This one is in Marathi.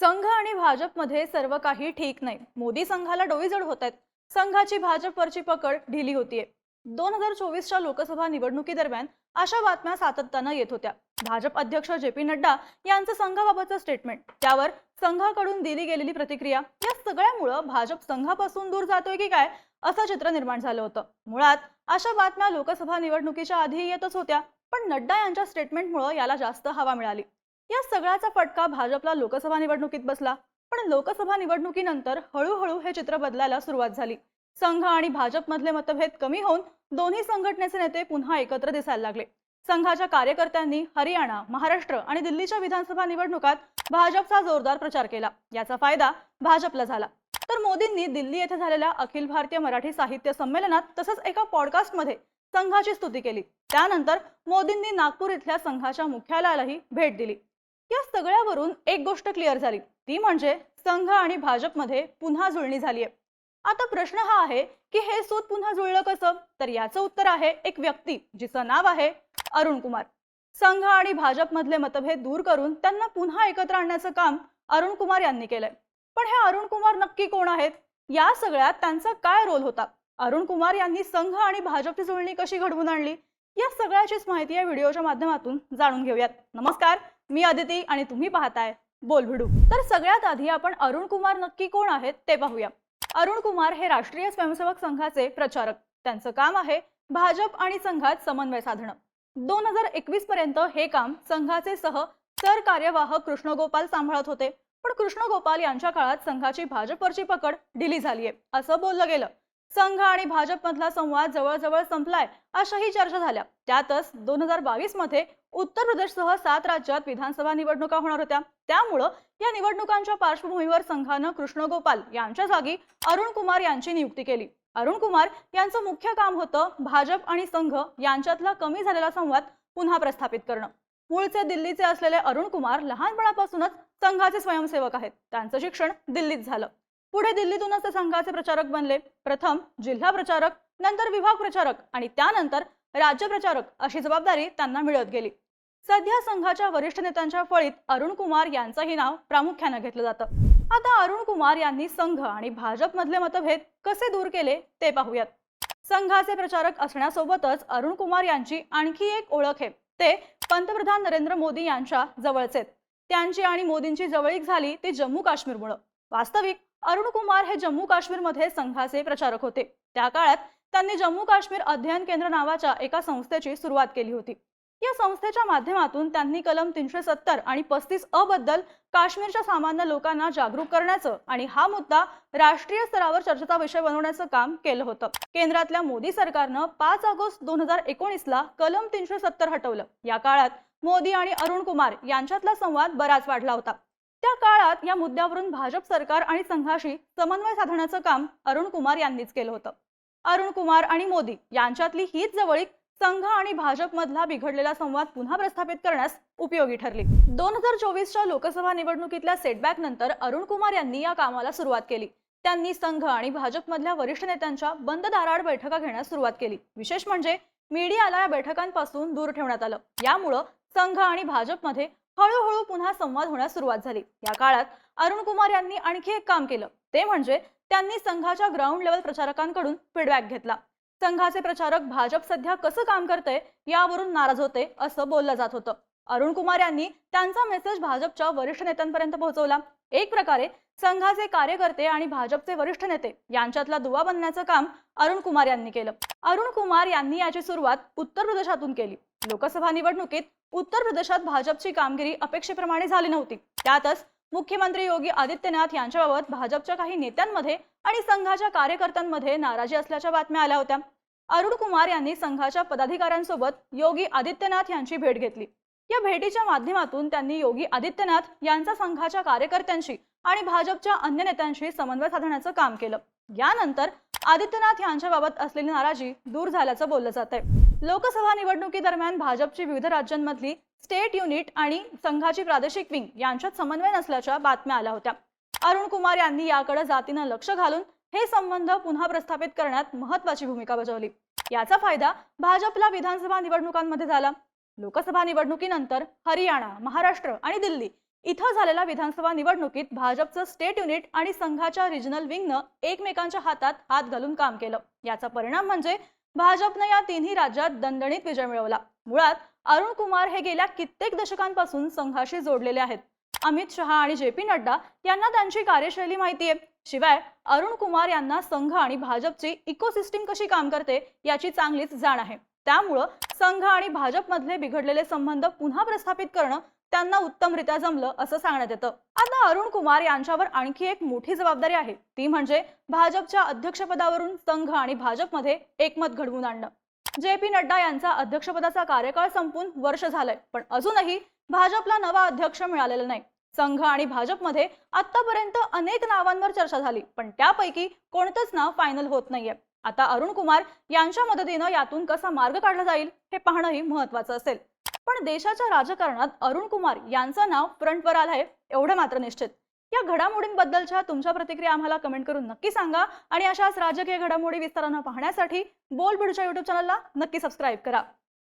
संघ आणि भाजपमध्ये सर्व काही ठीक नाही. मोदी संघाला डोईजड होत आहेत संघाची भाजपवरची पकड ढिली होतीये. दोन हजार चोवीसच्या लोकसभा निवडणुकीदरम्यान अशा बातम्या सातत्यानं येत होत्या. भाजप अध्यक्ष जे पी नड्डा यांचं संघाबाबतचं स्टेटमेंट त्यावर संघाकडून दिली गेलेली प्रतिक्रिया या सगळ्यामुळं भाजप संघापासून दूर जातोय की काय असं चित्र निर्माण झालं होतं. मुळात अशा बातम्या लोकसभा निवडणुकीच्या आधी येतच होत्या पण नड्डा यांच्या स्टेटमेंटमुळं याला जास्त हवा मिळाली. या सगळ्याचा फटका भाजपला लोकसभा निवडणुकीत बसला. पण लोकसभा निवडणुकीनंतर हळूहळू हे चित्र बदलायला सुरुवात झाली. संघ आणि भाजपमधले मतभेद कमी होऊन दोन्ही संघटनेचे नेते पुन्हा एकत्र दिसायला लागले. संघाच्या कार्यकर्त्यांनी हरियाणा महाराष्ट्र आणि दिल्लीच्या विधानसभा निवडणुकात भाजपचा जोरदार प्रचार केला. याचा फायदा भाजपला झाला. तर मोदींनी दिल्ली येथे झालेल्या अखिल भारतीय मराठी साहित्य संमेलनात तसंच एका पॉडकास्टमध्ये संघाची स्तुती केली. त्यानंतर मोदींनी नागपूर इथल्या संघाच्या मुख्यालयालाही भेट दिली. या सगळ्यावरून एक गोष्ट क्लिअर झाली. ती म्हणजे संघ आणि भाजपमध्ये पुन्हा जुळणी झाली आहे. आता प्रश्न हा आहे की हे सूत पुन्हा जुळलं कसं? तर याचं उत्तर आहे एक व्यक्ती जिचं नाव आहे अरुण कुमार. संघ आणि भाजपमधले मतभेद दूर करून त्यांना पुन्हा एकत्र आणण्याचं काम अरुण कुमार यांनी केलंय. पण हे अरुण कुमार नक्की कोण आहेत? या सगळ्यात त्यांचा काय रोल होता? अरुण कुमार यांनी संघ आणि भाजपची जुळणी कशी घडवून आणली? या सगळ्याचीच माहिती या व्हिडिओच्या माध्यमातून जाणून घेऊयात. नमस्कार मी अदिती आणि तुम्ही पाहताय बोल तर सगळ्यात आधी आपण अरुण कुमार नक्की कोण आहेत ते पाहूया. अरुण कुमार हे राष्ट्रीय स्वयंसेवक संघाचे प्रचारक. त्यांचं काम आहे भाजप आणि संघात समन्वय साधणं. दोन हजार एकवीस पर्यंत हे काम संघाचे सह सरकार्यवाह कृष्णगोपाल सांभाळत होते. पण कृष्णगोपाल यांच्या काळात संघाची भाजपवरची पकड ढिली झालीये असं बोललं गेलं. संघ आणि भाजपमधला संवाद जवळजवळ संपलाय अशाही चर्चा झाल्या. त्यातच दोन हजार बावीसमध्ये उत्तर प्रदेशसह सात राज्यात विधानसभा निवडणुका होणार होत्या. त्यामुळं या निवडणुकांच्या पार्श्वभूमीवर संघानं कृष्णगोपाल यांच्या जागी अरुण कुमार यांची नियुक्ती केली. अरुण कुमार यांचं मुख्य काम होतं भाजप आणि संघ यांच्यातला कमी झालेला संवाद पुन्हा प्रस्थापित करणं. मूळचे दिल्लीचे असलेले अरुण कुमार लहानपणापासूनच संघाचे स्वयंसेवक आहेत. त्यांचं शिक्षण दिल्लीत झालं. पुढे दिल्लीतूनच ते संघाचे प्रचारक बनले. प्रथम जिल्हा प्रचारक नंतर विभाग प्रचारक आणि त्यानंतर राज्य प्रचारक अशी जबाबदारी त्यांना मिळत गेली. सध्या संघाच्या वरिष्ठ नेत्यांच्या फळीत अरुण कुमार यांचंही नाव प्रामुख्यानं घेतलं जातं. आता अरुण कुमार यांनी संघ आणि भाजपमधले मतभेद कसे दूर केले ते पाहूयात. संघाचे प्रचारक असण्यासोबतच अरुण कुमार यांची आणखी एक ओळख आहे. ते पंतप्रधान नरेंद्र मोदी यांच्या जवळचे त्यांची आणि मोदींची जवळीक झाली ती जम्मू काश्मीरमुळं वास्तविक अरुण कुमार हे जम्मू काश्मीरमध्ये संघाचे प्रचारक होते. त्या काळात त्यांनी जम्मू काश्मीर अध्ययन केंद्र नावाच्या एका संस्थेची सुरुवात केली होती. या संस्थेच्या माध्यमातून त्यांनी कलम तीनशे सत्तर आणि पस्तीस अ बद्दल काश्मीरच्या सामान्य लोकांना जागरूक करण्याचं आणि हा मुद्दा राष्ट्रीय स्तरावर चर्चेचा विषय बनवण्याचं काम केलं होतं. केंद्रातल्या मोदी सरकारनं पाच ऑगस्ट दोन हजार एकोणीसला कलम तीनशे सत्तर हटवलं. या काळात मोदी आणि अरुण कुमार यांच्यातला संवाद बराच वाढला होता. त्या काळात या मुद्द्यावरून भाजप सरकार आणि संघाशी समन्वय साधण्याचं काम अरुण कुमार यांनीच केलं होतं. अरुण कुमार आणि मोदी यांच्यातली हीच जवळीक संघ आणि भाजपमधला बिघडलेला संवाद पुन्हा प्रस्थापित करण्यास उपयोगी ठरली. दोन हजार चोवीसच्या लोकसभा निवडणुकीतल्या सेटबॅक नंतर अरुण कुमार यांनी या कामाला सुरुवात केली. त्यांनी संघ आणि भाजपमधल्या वरिष्ठ नेत्यांच्या बंद दाराड बैठका घेण्यास सुरुवात केली. विशेष म्हणजे मीडियाला या बैठकांपासून दूर ठेवण्यात आलं. यामुळं संघ आणि भाजपमध्ये हळूहळू पुन्हा संवाद होण्यास सुरुवात झाली. या काळात अरुण कुमार यांनी आणखी एक काम केलं. ते म्हणजे त्यांनी संघाच्या ग्राउंड लेवल प्रचारकांकडून फीडबॅक घेतला. संघाचे प्रचारक भाजप सध्या कसं काम करते यावरून नाराज होते असं बोललं जात होतं. अरुण कुमार यांनी त्यांचा मेसेज भाजपच्या वरिष्ठ नेत्यांपर्यंत पोहोचवला. एक प्रकारे संघाचे कार्यकर्ते आणि भाजपचे वरिष्ठ नेते यांच्यातला दुवा बनण्याचं काम अरुण कुमार यांनी केलं. अरुण कुमार यांनी याची सुरुवात उत्तर प्रदेशातून केली. लोकसभा निवडणुकीत उत्तर प्रदेशात भाजपची कामगिरी अपेक्षेप्रमाणे झाली नव्हती. त्यातच मुख्यमंत्री योगी आदित्यनाथ यांच्याबाबत भाजपच्या काही नेत्यांमध्ये आणि संघाच्या कार्यकर्त्यांमध्ये नाराजी असल्याच्या बातम्या आल्या होत्या. अरुण कुमार यांनी संघाच्या पदाधिकाऱ्यांसोबत योगी आदित्यनाथ यांची भेट घेतली. या भेटीच्या माध्यमातून त्यांनी योगी आदित्यनाथ यांचा संघाच्या कार्यकर्त्यांशी आणि भाजपच्या अन्य नेत्यांशी समन्वय साधण्याचं काम केलं. यानंतर आदित्यनाथ यांच्याबाबत असलेली नाराजी दूर झाल्याचं बोललं जात आहे लोकसभा निवडणुकीदरम्यान भाजपची विविध राज्यांमधली स्टेट युनिट आणि संघाची प्रादेशिक विंग यांच्यात समन्वय नसल्याच्या बातम्या आल्या होत्या. अरुण कुमार यांनी याकडे जातीनं लक्ष घालून हे संबंध पुन्हा प्रस्थापित करण्यात महत्वाची भूमिका बजावली. याचा फायदा भाजपला विधानसभा निवडणुकांमध्ये झाला. लोकसभा निवडणुकीनंतर हरियाणा महाराष्ट्र आणि दिल्ली इथं झालेल्या विधानसभा निवडणुकीत भाजपचं स्टेट युनिट आणि संघाच्या रिजनल विंगनं एकमेकांच्या हातात हात घालून काम केलं. याचा परिणाम म्हणजे भाजपनं या तिन्ही राज्यात दणदणीत विजय मिळवला. मुळात अरुण कुमार हे गेल्या कित्येक दशकांपासून संघाशी जोडलेले आहेत. अमित शहा आणि जे पी नड्डा यांना त्यांची कार्यशैली माहिती आहे शिवाय अरुण कुमार यांना संघ आणि भाजपची इकोसिस्टीम कशी काम करते याची चांगलीच जाण आहे. त्यामुळं संघ आणि भाजपमधले बिघडलेले संबंध पुन्हा प्रस्थापित करणं त्यांना उत्तमरित्या जमलं असं सांगण्यात येतं. आता अरुण कुमार यांच्यावर आणखी एक मोठी जबाबदारी आहे. ती म्हणजे भाजपच्या अध्यक्षपदावरून संघ आणि भाजपमध्ये एकमत घडवून आणणं. जे पी नड्डा यांचा अध्यक्षपदाचा कार्यकाळ संपून वर्ष झालंय पण अजूनही भाजपला नवा अध्यक्ष मिळालेला नाही. संघ आणि भाजपमध्ये आतापर्यंत अनेक नावांवर चर्चा झाली पण त्यापैकी कोणतंच नाव फायनल होत नाहीये. आता अरुण कुमार यांच्या मदतीनं यातून कसा मार्ग काढला जाईल हे पाहणंही महत्वाचं असेल. पण देशाच्या राजकारणात अरुण कुमार यांचं नाव फ्रंटवर आलंय एवढं मात्र निश्चित. या घडामोडींबद्दलच्या तुमच्या प्रतिक्रिया आम्हाला कमेंट करून नक्की सांगा आणि अशाच राजकीय घडामोडी विस्तारानं पाहण्यासाठी बोलबिडच्या युट्यूब चॅनलला नक्की सबस्क्राईब करा.